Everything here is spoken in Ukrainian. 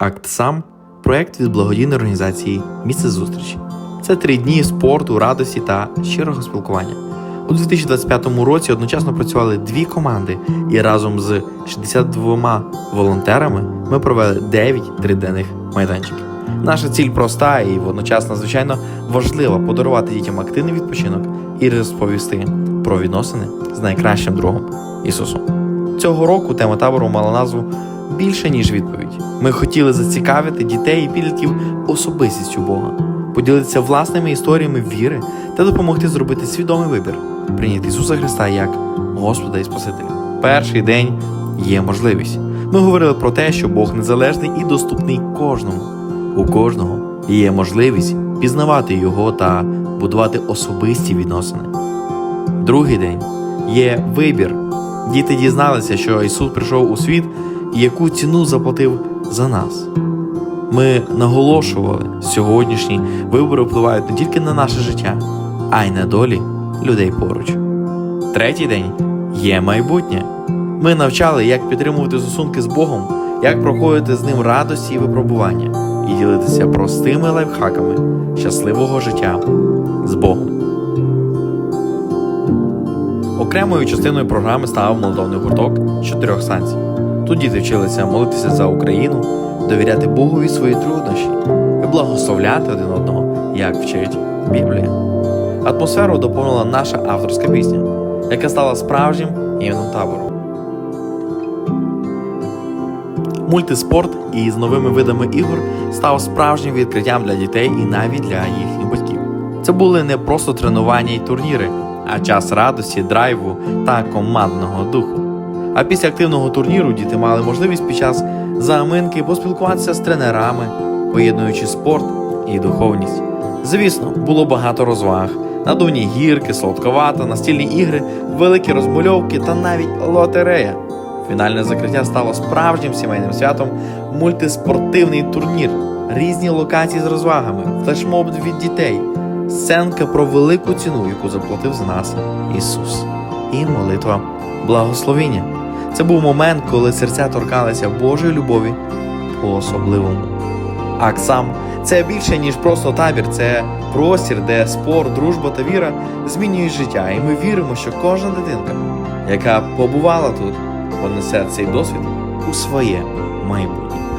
Акт сам проект від благодійної організації Місце зустрічі. Це три дні спорту, радості та щирого спілкування. У 2025 році одночасно працювали дві команди, і разом з 62 волонтерами ми провели 9 триденних майданчиків. Наша ціль проста і водночас надзвичайно важлива подарувати дітям активний відпочинок і розповісти про відносини з найкращим другом Ісусом. Цього року тема табору мала назву більше ніж відповідь. Ми хотіли зацікавити дітей і підлітків особистістю Бога, поділитися власними історіями віри та допомогти зробити свідомий вибір, прийняти Ісуса Христа як Господа і Спасителя. Перший день є можливість. Ми говорили про те, що Бог незалежний і доступний кожному. У кожного є можливість пізнавати його та будувати особисті відносини. Другий день є вибір. Діти дізналися, що Ісус прийшов у світ і яку ціну заплатив за нас. Ми наголошували, сьогоднішні вибори впливають не тільки на наше життя, а й на долі людей поруч. Третій день є майбутнє. Ми навчали, як підтримувати стосунки з Богом, як проходити з ним радості і випробування, і ділитися простими лайфхаками щасливого життя з Богом. Окремою частиною програми став молитовний гурток з чотирьох станцій. Тут діти вчилися молитися за Україну, довіряти Богові свої труднощі і благословляти один одного, як вчить Біблія. Атмосферу доповнила наша авторська пісня, яка стала справжнім гімном табору. Мультиспорт із новими видами ігор став справжнім відкриттям для дітей і навіть для їхніх батьків. Це були не просто тренування й турніри, а час радості, драйву та командного духу. А після активного турніру діти мали можливість під час заминки поспілкуватися з тренерами, поєднуючи спорт і духовність. Звісно, було багато розваг, надувні гірки, солодковата, настільні ігри, великі розмальовки та навіть лотерея. Фінальне закриття стало справжнім сімейним святом, мультиспортивний турнір, різні локації з розвагами, флешмоб від дітей, сценка про велику ціну, яку заплатив за нас Ісус, і молитва благословіння. Це був момент, коли серця торкалися Божої любові по-особливому. Аксам це більше, ніж просто табір, це простір, де спор, дружба та віра змінюють життя. І ми віримо, що кожна дитинка, яка побувала тут, понесе цей досвід у своє майбутнє.